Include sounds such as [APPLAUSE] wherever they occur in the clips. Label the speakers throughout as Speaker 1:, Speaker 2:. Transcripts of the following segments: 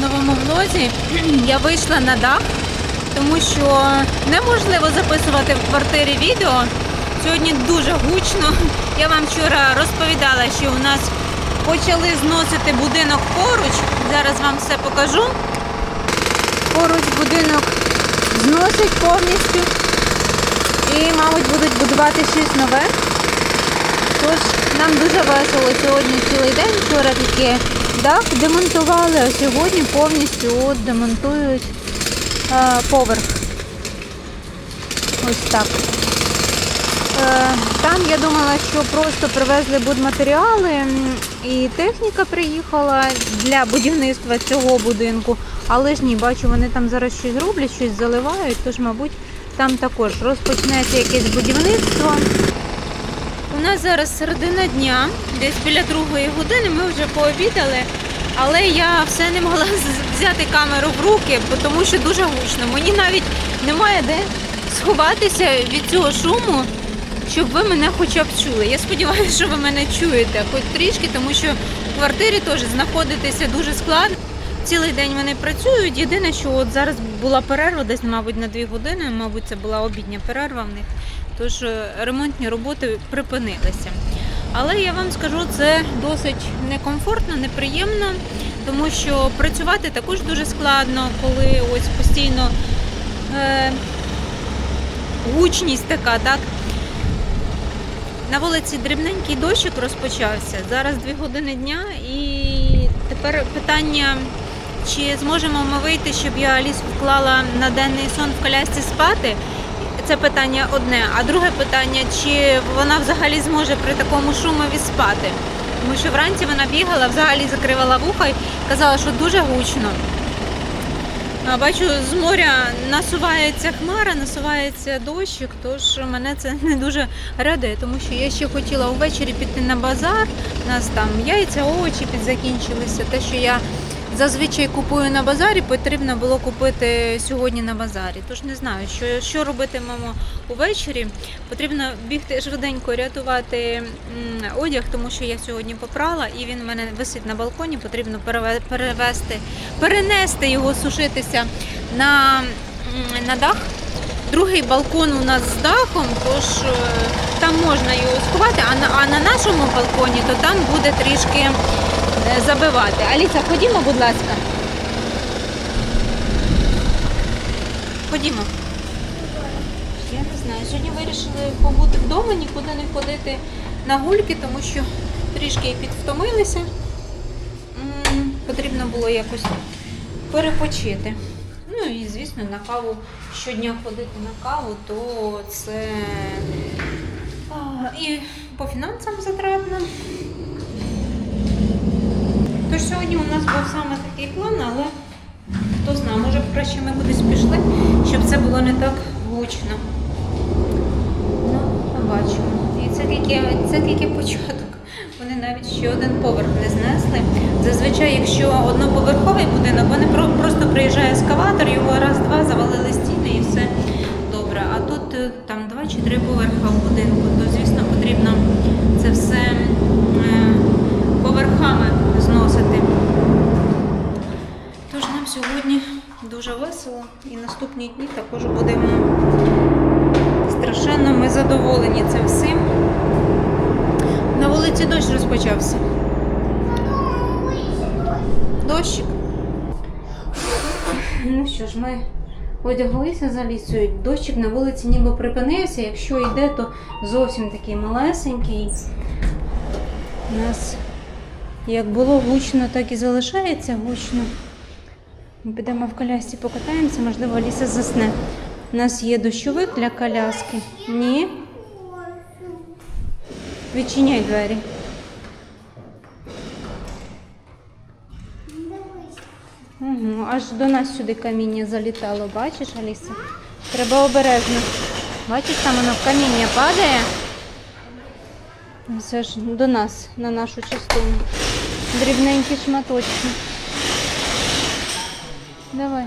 Speaker 1: Новому влозі. [CLEARS THROAT] Я вийшла на дах, тому що неможливо записувати в квартирі відео. Сьогодні дуже гучно. Я вам вчора розповідала, що у нас почали зносити будинок поруч. Зараз вам все покажу. Поруч будинок зносять повністю. І, мабуть, будуть будувати щось нове. Тож нам дуже весело сьогодні цілий день. Вчора тільки дах демонтували, а сьогодні повністю от демонтують е, поверх. Ось так. Е, там я думала, що просто привезли будматеріали і техніка приїхала для будівництва цього будинку. Але ж ні, бачу, вони там зараз щось роблять, щось заливають, тож, мабуть, там також розпочнеться якесь будівництво. У нас зараз середина дня, десь біля другої години, ми вже пообідали, але я все не могла взяти камеру в руки, тому що дуже гучно. Мені навіть немає де сховатися від цього шуму, щоб ви мене хоча б чули. Я сподіваюся, що ви мене чуєте, хоч трішки, тому що в квартирі теж знаходитися дуже складно. Цілий день вони працюють. Єдине, що от зараз була перерва, десь, мабуть, на дві години, мабуть, це була обідня перерва в них. Тож е, ремонтні роботи припинилися. Але я вам скажу, це досить некомфортно, неприємно, тому що працювати також дуже складно, коли ось постійно е, гучність така, так. На вулиці дрібненький дощик розпочався. Зараз 2 години дня, і тепер питання, чи зможемо ми вийти, щоб я Алісу вклала на денний сон в колясці спати. Це питання одне. А друге питання, чи вона взагалі зможе при такому шумові спати. Тому що вранці вона бігала, взагалі закривала вуха і казала, що дуже гучно. А, Бачу, з моря насувається хмара, насувається дощик, тож мене це не дуже радує, тому що я ще хотіла увечері піти на базар. У нас там яйця, овочі підзакінчилися. Те, що я зазвичай купую на базарі, потрібно було купити сьогодні на базарі. Тож не знаю, що, що робитимемо увечері. Потрібно бігти швиденько рятувати одяг, тому що я сьогодні попрала і він в мене висить на балконі. Потрібно перевести, перенести його сушитися на, на дах. Другий балкон у нас з дахом, тож е, там можна його сховати, а на, а на нашому балконі то там буде трішки забивати. Аліса, ходімо, будь ласка. Ходімо. Я не знаю. Сьогодні вирішили побути вдома, нікуди не ходити на гульки, тому що трішки підвтомилися. М, Потрібно було якось перепочити. Ну і звісно, на каву щодня ходити на каву, то це а, і по фінансам затратно. Тож сьогодні у нас був саме такий план, але хто знає, може б краще ми кудись пішли, щоб це було не так гучно. Ну, побачимо. І це тільки, це тільки початок. Вони навіть ще один поверх не знесли. Зазвичай, якщо одноповерховий будинок, вони просто приїжджає ескаватор, його раз-два завалили стіни і все добре. А тут е, там два чи три поверха в будинку, то звісно потрібно це все е, поверхами зносити. Тож нам сьогодні дуже весело і наступні дні також будемо страшенно ми задоволені цим всім. На вулиці дощ розпочався. Дощик. Ну що ж, ми одяглися за лісою. Дощик на вулиці ніби припинився. Якщо йде, то зовсім такий малесенький. У нас як було гучно, так і залишається гучно. Ми підемо в колясці покатаємося, можливо, Ліса засне. У нас є дощовик для коляски. Ні. Відчиняй двері. Угу. Аж до нас сюди каміння залітало, бачиш, Аліса? Треба обережно. Бачиш, там воно в каміння падає. Це ж до нас, на нашу частину. Дрібненькі шматочки. Давай.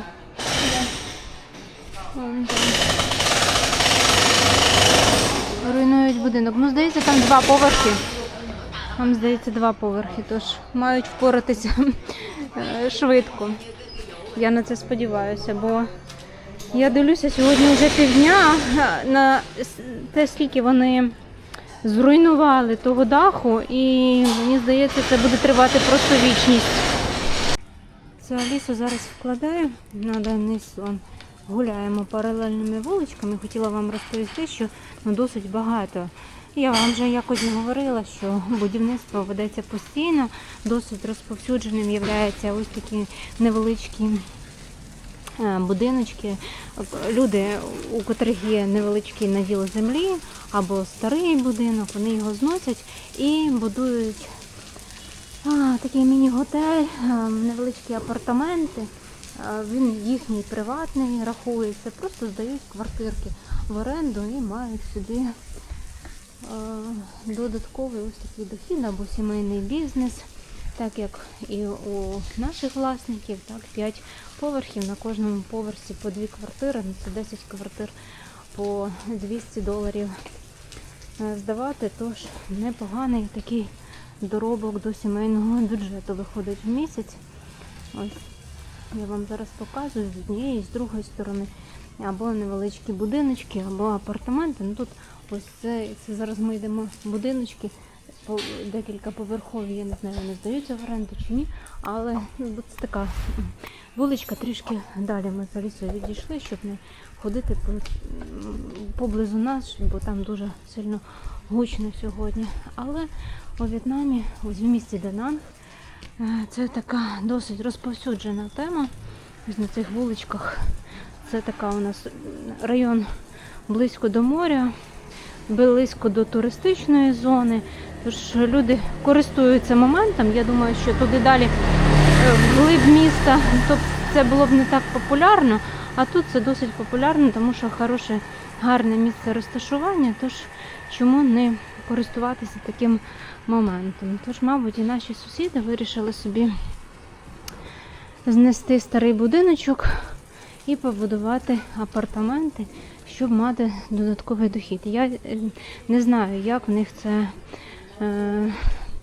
Speaker 1: Руйнують будинок. Ну, здається, там два поверхи. Вам здається, два поверхи, тож мають впоратися е, швидко. Я на це сподіваюся, бо я дивлюся сьогодні вже півдня е, на те, скільки вони зруйнували того даху, і мені здається, це буде тривати просто вічність. Цю Алісу зараз вкладаю на низ. он, Гуляємо паралельними вуличками. Хотіла вам розповісти, що ну, досить багато. Я вам вже якось говорила, що будівництво ведеться постійно, досить розповсюдженим є ось такі невеличкі будиночки. Люди, у котрих є невеличкий наділ землі або старий будинок, вони його зносять і будують а, такий міні-готель, невеличкі апартаменти. Він їхній приватний рахується, просто здають квартирки в оренду і мають собі додатковий ось такий дохід або сімейний бізнес. Так як і у наших власників, так, 5 поверхів, на кожному поверсі по дві квартири, ну, це 10 квартир по 200 доларів е, здавати, тож непоганий такий доробок до сімейного бюджету виходить в місяць. Ось я вам зараз показую з однієї з другої сторони. Або невеличкі будиночки, або апартаменти. Ну тут ось це, це зараз ми йдемо будиночки, по, декілька поверхові, я не знаю, вони здаються в оренду чи ні. Але ну, це така вуличка трішки далі ми за лісою відійшли, щоб не ходити поблизу нас, бо там дуже сильно гучно сьогодні. Але у В'єтнамі, ось в місті Дананг, е, це така досить розповсюджена тема. На цих вуличках. Це така у нас район близько до моря, близько до туристичної зони. Тож люди користуються моментом. Я думаю, що туди далі е, вглиб міста, то це було б не так популярно, а тут це досить популярно, тому що хороше, гарне місце розташування. Тож чому не користуватися таким моментом? Тож, мабуть, і наші сусіди вирішили собі знести старий будиночок і побудувати апартаменти, щоб мати додатковий дохід. Я е, не знаю, як в них це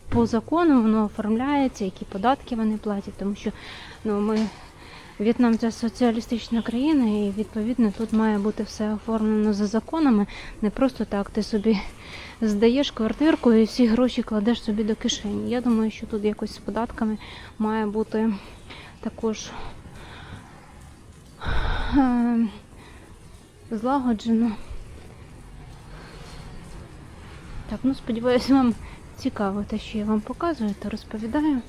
Speaker 1: по закону воно оформляється, які податки вони платять, тому що ну, ми. В'єтнам це соціалістична країна, і відповідно тут має бути все оформлено за законами. Не просто так ти собі здаєш квартирку і всі гроші кладеш собі до кишені. Я думаю, що тут якось з податками має бути також е, злагоджено. Так, ну сподіваюся, вам цікаво те, що я вам показую та розповідаю.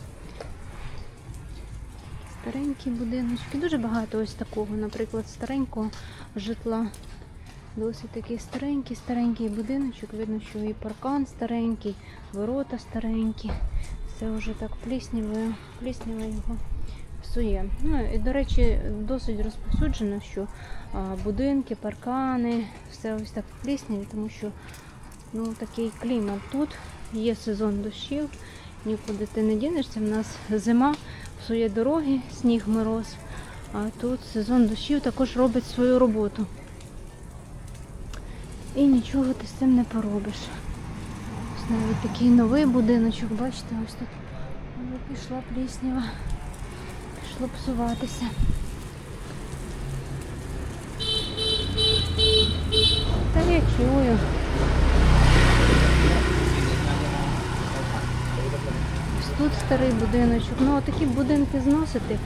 Speaker 1: Старенькі будиночки. Дуже багато ось такого, наприклад, старенького житла. Досить такий старенький, старенький будиночок. Видно, що і паркан старенький, ворота старенькі. Все вже так пліснявою, пліснява його псує. Ну і до речі, досить розповсюджено, що будинки, паркани, все ось так плісняві, тому що ну, такий клімат тут. Є сезон дощів, нікуди ти не дінешся. В нас зима, псує дороги, сніг, мороз. А тут сезон дощів також робить свою роботу. І нічого ти з цим не поробиш. Ось навіть такий новий будиночок, бачите, ось тут пішла пліснява, пішло псуватися. Та я чую. Ось тут старий будиночок. Ну, такі будинки зносити,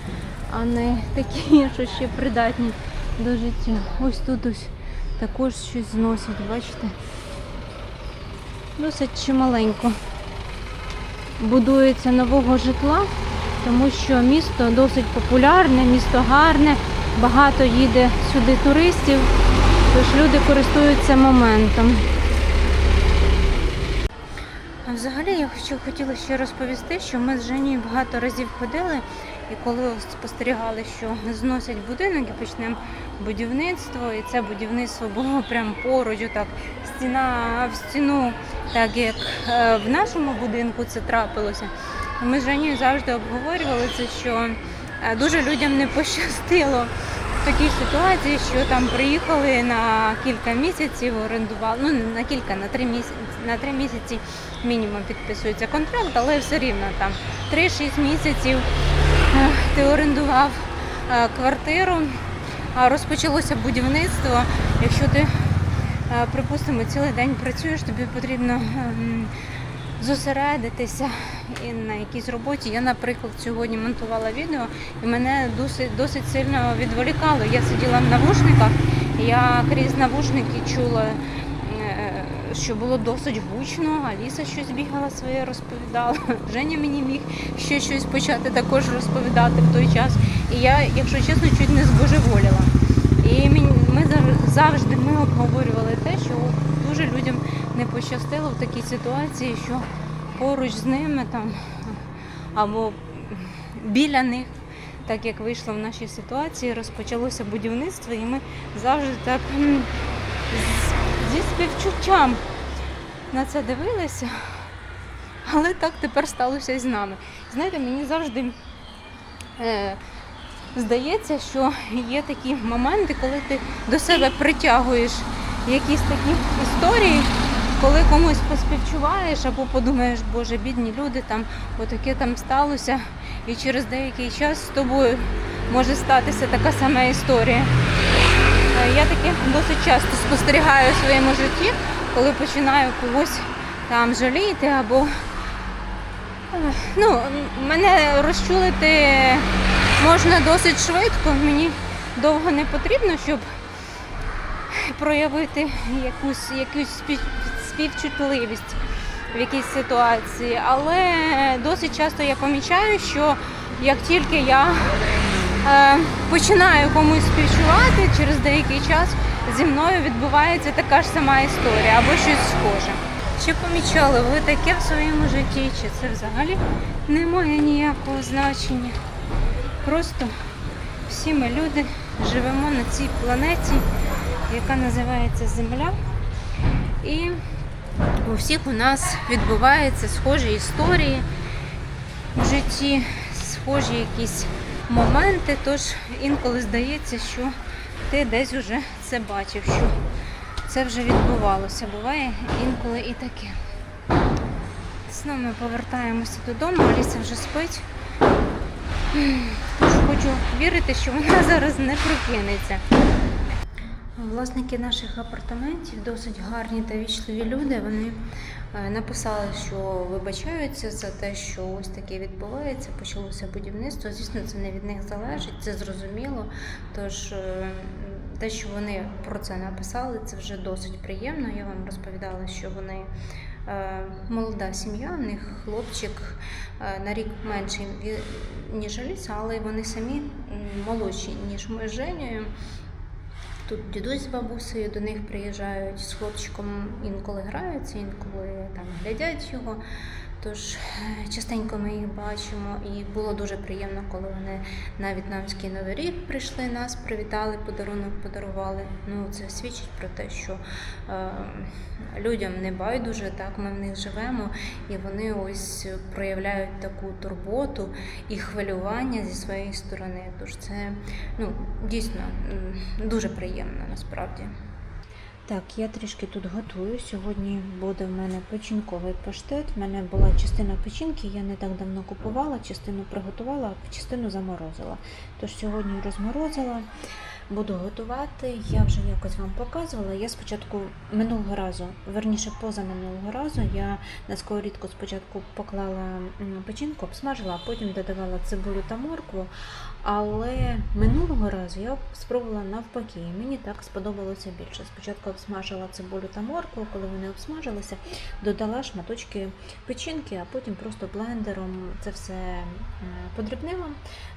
Speaker 1: а не такі, що ще придатні до життя. Ось тут ось також щось зносять, бачите? Досить чималенько будується нового житла, тому що місто досить популярне, місто гарне, багато їде сюди туристів, тож люди користуються моментом. Взагалі я хочу, хотіла ще розповісти, що ми з Женєю багато разів ходили, і коли спостерігали, що зносять будинок і почнемо будівництво, і це будівництво було прямо поруч, так стіна в стіну, так як е, в нашому будинку це трапилося. Ми з Женєю завжди обговорювали це, що е, дуже людям не пощастило в такій ситуації, що там приїхали на кілька місяців, орендували, ну не на кілька, на три місяці, на три місяці мінімум підписується контракт, але все рівно там 3-6 місяців е, ти орендував е, квартиру, а розпочалося будівництво. Якщо ти, е, припустимо, цілий день працюєш, тобі потрібно ем, зосередитися і на якійсь роботі. Я, наприклад, сьогодні монтувала відео і мене досить, досить сильно відволікало. Я сиділа в навушниках, я крізь навушники чула, що було досить гучно. Аліса щось бігала своє, розповідала. [LAUGHS] Женя мені міг ще щось почати також розповідати в той час. І я, якщо чесно, чуть не збожеволіла. І ми завжди ми обговорювали те, що дуже людям не пощастило в такій ситуації, що поруч з ними там або біля них, так як вийшло в нашій ситуації, розпочалося будівництво, і ми завжди так з- зі співчуттям на це дивилися. Але так тепер сталося і з нами. Знаєте, мені завжди е, здається, що є такі моменти, коли ти до себе притягуєш якісь такі історії, коли комусь поспівчуваєш або подумаєш, боже, бідні люди, там отаке там сталося, і через деякий час з тобою може статися така сама історія. Я таке досить часто спостерігаю у своєму житті, коли починаю когось там жаліти або ну, мене розчулити можна досить швидко. Мені довго не потрібно, щоб проявити якусь, якусь співчутливість в якійсь ситуації. Але досить часто я помічаю, що як тільки я починаю комусь співчувати, через деякий час зі мною відбувається така ж сама історія або щось схоже. Чи помічали ви таке в своєму житті, чи це взагалі не має ніякого значення? Просто всі ми люди живемо на цій планеті, яка називається Земля. І у всіх у нас відбуваються схожі історії в житті, схожі якісь моменти. Тож інколи здається, що ти десь вже це бачив, що це вже відбувалося. Буває інколи і таке. Знову ми повертаємося додому, Аліса вже спить. Тож хочу вірити, що вона [LAUGHS] зараз не прокинеться. Власники наших апартаментів досить гарні та вічливі люди. Вони е, написали, що вибачаються за те, що ось таке відбувається. Почалося будівництво. Звісно, це не від них залежить, це зрозуміло. Тож е, те, що вони про це написали, це вже досить приємно. Я вам розповідала, що вони е, молода сім'я, в них хлопчик на рік менший ніж Аліса, але вони самі молодші, ніж ми з Женєю. Тут дідусь з бабусею до них приїжджають з хлопчиком, інколи граються, інколи там глядять його. Тож е, частенько ми їх бачимо, і було дуже приємно, коли вони на в'єтнамський новий рік прийшли нас, привітали, подарунок подарували. Ну це свідчить про те, що е, людям не байдуже, так ми в них живемо, і вони ось проявляють таку турботу і хвилювання зі своєї сторони. Тож це ну дійсно дуже приємно насправді. Так, я трішки тут готую. Сьогодні буде в мене печінковий паштет. В мене була частина печінки, я не так давно купувала, частину приготувала, а частину заморозила. Тож сьогодні розморозила, буду готувати. Я вже якось вам показувала. Я спочатку минулого разу, верніше позаминулого разу, я на сковорідку спочатку поклала печінку, обсмажила, а потім додавала цибулю та моркву. Але минулого разу я спробувала навпаки, і мені так сподобалося більше. Спочатку обсмажила цибулю та моркву, коли вони обсмажилися, додала шматочки печінки, а потім просто блендером це все е, подрібнила,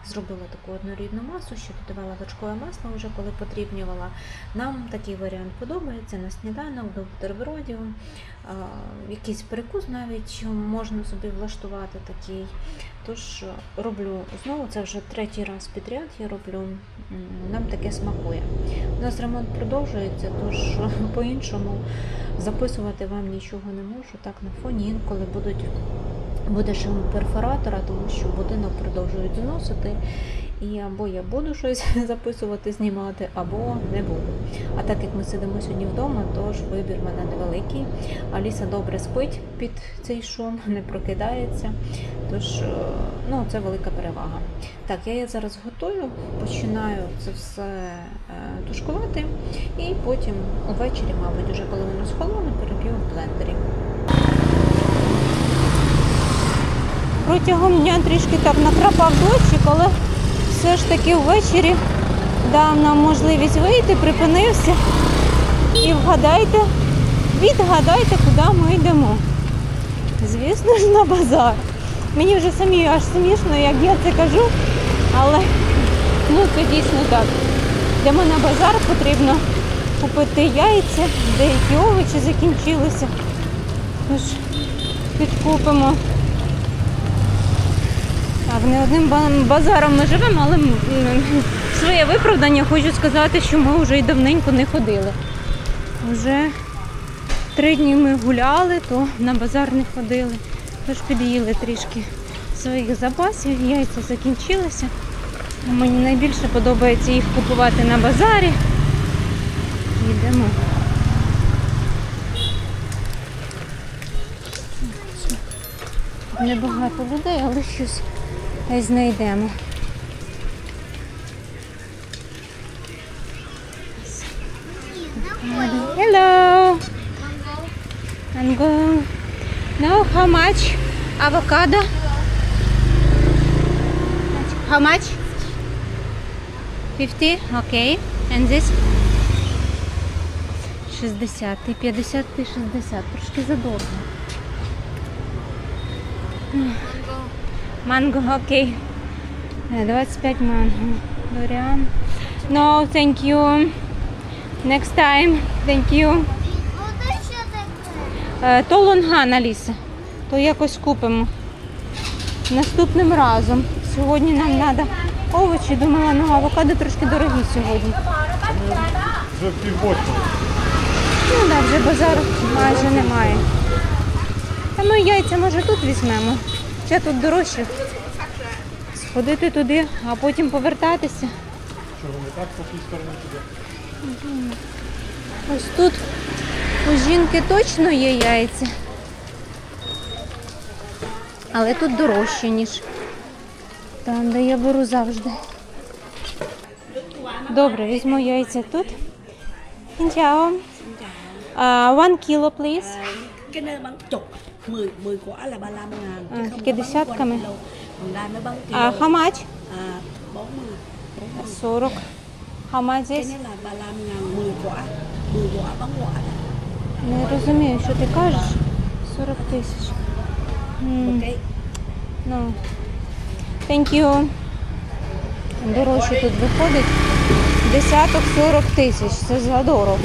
Speaker 1: зробила таку однорідну масу, ще додавала вершкове масло вже коли подрібнювала. Нам такий варіант подобається на сніданок, до бутербродів, якийсь перекус навіть можна собі влаштувати такий. Тож роблю знову, це вже третій раз підряд я роблю. Нам таке смакує. У нас ремонт продовжується, тож [LAUGHS] по-іншому записувати вам нічого не можу. Так на фоні інколи будуть буде шум перфоратора, тому що будинок продовжують зносити. І або я буду щось [LAUGHS] записувати, знімати, або не буду. А так як ми сидимо сьогодні вдома, тож вибір в мене невеликий. Аліса добре спить під цей шум, [LAUGHS] не прокидається. Тож е, ну, це велика перевага. Так, я її зараз готую, починаю це все е, тушкувати, і потім увечері, мабуть, уже коли воно схолоне, переб'ю в блендері. Протягом дня трішки так накрапав дощик, але все ж таки ввечері дав нам можливість вийти, припинився. І вгадайте, відгадайте, куди ми йдемо. Звісно ж, на базар. Мені вже самі аж смішно, як я це кажу, але ну це дійсно так. Йдемо на базар, потрібно купити яйця, деякі овочі закінчилися. Тож підкупимо. Так, не одним базаром ми живемо, але своє виправдання хочу сказати, що ми вже й давненько не ходили. Вже три дні ми гуляли, то на базар не ходили. Тож під'їли трішки своїх запасів, яйця закінчилися. Мені найбільше подобається їх купувати на базарі. Йдемо. Небагато людей, але щось десь знайдемо. Hello. Mango. No, how much? Avocado? How much? 50? Okay. And this? 60. 50, 60. Трошки задорого. Манго, окей. Е, 25 манго. Доріан. No, thank you. Next time. Thank you. Е, То лонган, Аліса. То якось купимо. Наступним разом. Сьогодні нам треба овочі. Думала, ну авокадо трошки дорогі сьогодні.
Speaker 2: Вже пів.
Speaker 1: Ну так, вже базару майже немає. Та ми яйця може тут візьмемо. Ще тут дорожче. Сходити туди, а потім повертатися.
Speaker 2: Чого не так по тій стороні туди?
Speaker 1: Ось тут у жінки точно є яйця. Але тут дорожче, ніж там, де я беру завжди. Добре, візьму яйця тут. Uh, one kilo, please.
Speaker 3: cái này bán chục 10 10 quả là 35 ngàn
Speaker 1: À,
Speaker 3: chứ không
Speaker 1: cái
Speaker 3: có
Speaker 1: Uh, how much? Uh, How much is? Не розумію, що ти кажеш. 40 тисяч. Mm. Thank you. Дорожче тут виходить. Десяток 40 тисяч. Це задорого.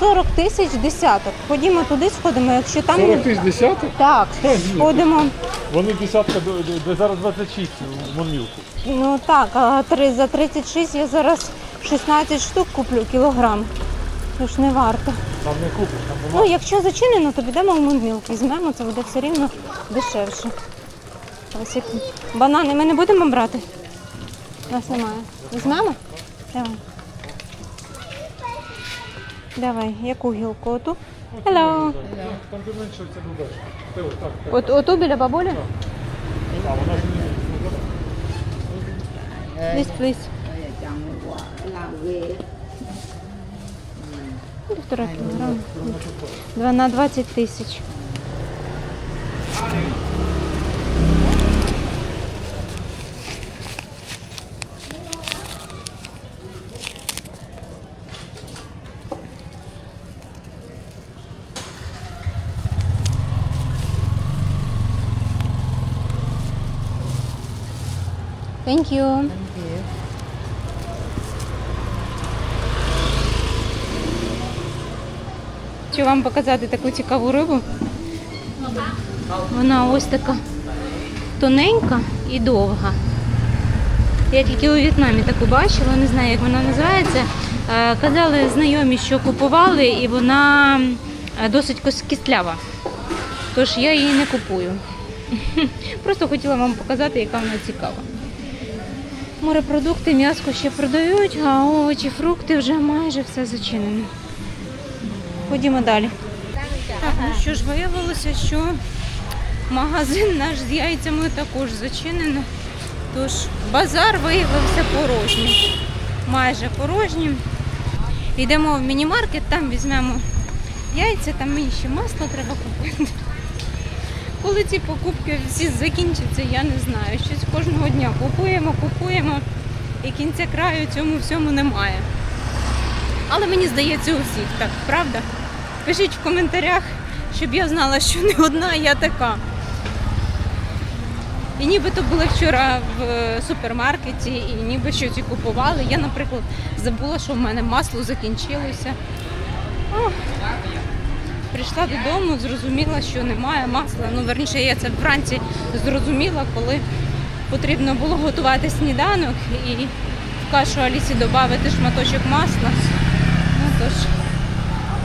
Speaker 1: 40 тисяч десяток. Ходімо туди, сходимо, якщо там.
Speaker 2: 40 тисяч десяток?
Speaker 1: Так, сходимо.
Speaker 2: Вони десятка до- зараз 26 в Мурмілку.
Speaker 1: Ну так, а три- за 36 я зараз 16 штук куплю кілограм. Тож не варто.
Speaker 2: Там не купиш, там
Speaker 1: Ну, якщо зачинено, то підемо в Мунміл. Візьмемо, це буде все рівно дешевше. Ось як банани ми не будемо брати? У нас немає. Візьмемо? Давай. Давай, яку гілку? Оту? Hello.
Speaker 2: Там де менше це буде.
Speaker 1: От, оту біля бабулі?
Speaker 2: А вона ж
Speaker 1: please. Півтора кілограма. Два на 20 тисяч. Thank you. Хочу вам показати таку цікаву рибу. Вона ось така тоненька і довга. Я тільки у В'єтнамі таку бачила, не знаю, як вона називається. Е, Казали знайомі, що купували, і вона е, досить кістлява. Тож я її не купую. [LAUGHS] Просто хотіла вам показати, яка вона цікава. Морепродукти, м'яско ще продають, а овочі, фрукти вже майже все зачинено. Ходімо далі. Так, ну що ж, виявилося, що магазин наш з яйцями також зачинено. Тож базар виявився порожнім. Майже порожнім. Йдемо в міні-маркет, там візьмемо яйця, там мені ще масло треба купити. Коли ці покупки всі закінчаться, я не знаю. Щось кожного дня купуємо, купуємо, і кінця краю цьому всьому немає. Але мені здається, у всіх так, правда? Пишіть в коментарях, щоб я знала, що не одна я така. І нібито були вчора в е, супермаркеті, і ніби щось і купували. Я, наприклад, забула, що в мене масло закінчилося. О, прийшла додому, зрозуміла, що немає масла. Ну, верніше, я це вранці зрозуміла, коли потрібно було готувати сніданок і в кашу Алісі додати шматочок масла. Ну тож,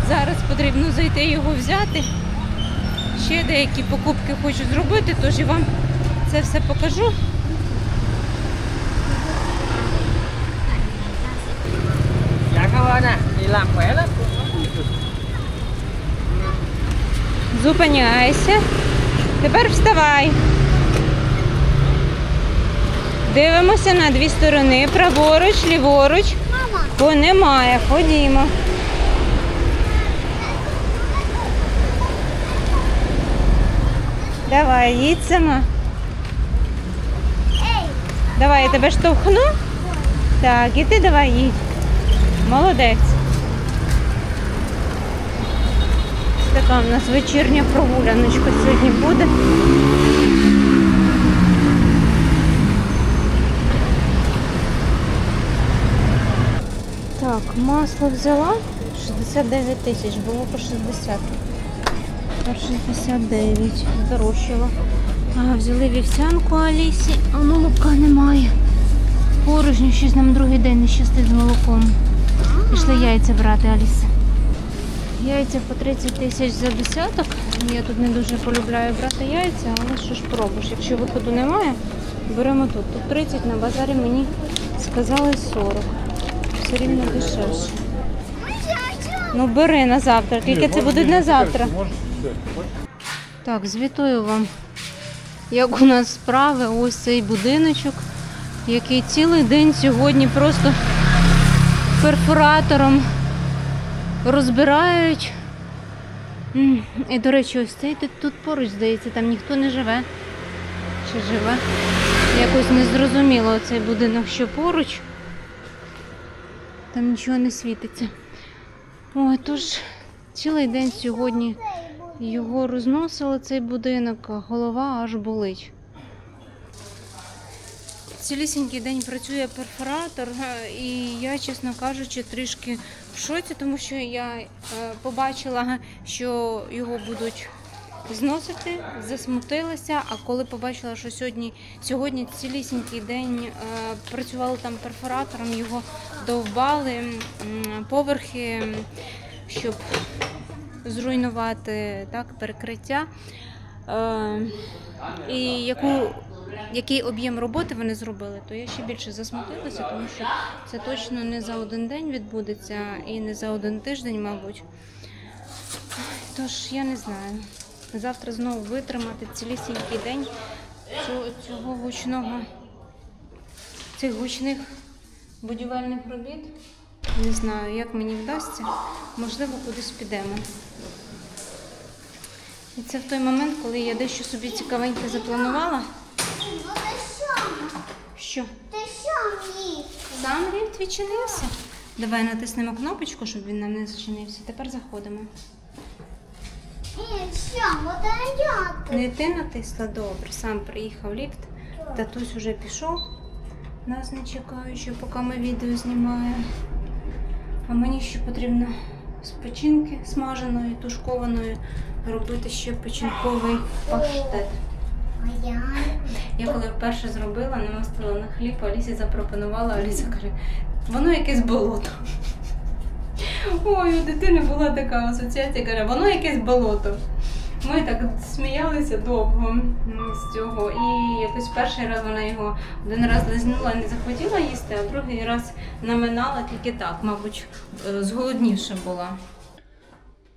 Speaker 1: зараз потрібно зайти його взяти. Ще деякі покупки хочу зробити, тож і вам це все покажу.
Speaker 4: Dạ cảm ơn ạ,
Speaker 1: Зупиняйся. Тепер вставай. Дивимося на дві сторони. Праворуч, ліворуч. Бо немає. Ходімо. Давай, їдь сама. Давай, я тебе штовхну. Так, і ти давай їдь. Молодець. Така у нас вечірня прогуляночка сьогодні буде. Так, масло взяла 69 тисяч, було по 60. По 69 здорожчало. А, взяли вівсянку Алісі, а молока немає. Порожньо, щось нам другий день не щастить з молоком. Пішли яйця брати, Аліса. Яйця по 30 тисяч за десяток. Я тут не дуже полюбляю брати яйця, але що ж пробуєш. Якщо виходу немає, беремо тут. Тут 30 на базарі мені сказали 40. Все рівно дешевше. Ну бери на завтра, тільки це буде на завтра. Так, звітую вам, як у нас справи. Ось цей будиночок, який цілий день сьогодні просто перфоратором розбирають. І, до речі, ось цей тут, поруч, здається, там ніхто не живе. Чи живе? Якось не зрозуміло цей будинок, що поруч. Там нічого не світиться. Ой, тож цілий день сьогодні його розносили цей будинок, голова аж болить. Цілісінький день працює перфоратор, е, і я, чесно кажучи, трішки в шоці, тому що я е, побачила, що його будуть зносити, засмутилася. А коли побачила, що сьогодні, сьогодні цілісінький день е, працювали там перфоратором, його довбали поверхи, щоб зруйнувати так, перекриття. І яку, який об'єм роботи вони зробили, то я ще більше засмутилася, тому що це точно не за один день відбудеться і не за один тиждень, мабуть. Тож я не знаю. Завтра знову витримати цілісінький день цього, гучного, цих гучних будівельних робіт. Не знаю, як мені вдасться. Можливо, кудись підемо. І це в той момент, коли я дещо собі цікавеньке запланувала.
Speaker 5: Ну ти що?
Speaker 1: Що?
Speaker 5: Ти що мені?
Speaker 1: Сам ліфт відчинився. Давай натиснемо кнопочку, щоб він нам не зачинився. Тепер заходимо.
Speaker 5: Ні, що, от?
Speaker 1: Не ти натисла добре, сам приїхав ліфт. Татусь уже пішов, нас не чекаючи, поки ми відео знімаємо. А мені ще потрібно з печінки смаженої, тушкованої робити ще печінковий паштет.
Speaker 5: Я?
Speaker 1: Коли вперше зробила, намастила на хліб, Алісі запропонувала, Аліса каже, воно якесь болото. Ой, у дитини була така асоціація, каже, воно якесь болото. Ми так сміялися довго з цього. І якось перший раз вона його один раз лизнула, не захотіла їсти, а другий раз наминала тільки так, мабуть, е, зголодніше була.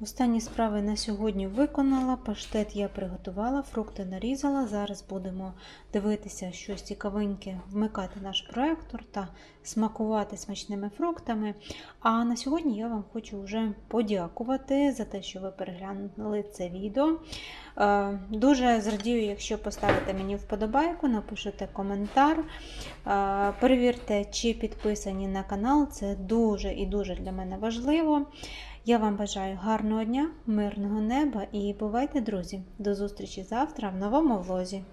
Speaker 1: Останні справи на сьогодні виконала. Паштет я приготувала, фрукти нарізала. Зараз будемо дивитися щось цікавеньке, вмикати наш проектор та смакувати смачними фруктами. А на сьогодні я вам хочу вже подякувати за те, що ви переглянули це відео. Е, Дуже зрадію, якщо поставите мені вподобайку, напишете коментар. Е, Перевірте, чи підписані на канал. Це дуже і дуже для мене важливо. Я вам бажаю гарного дня, мирного неба і бувайте, друзі! До зустрічі завтра в новому влозі.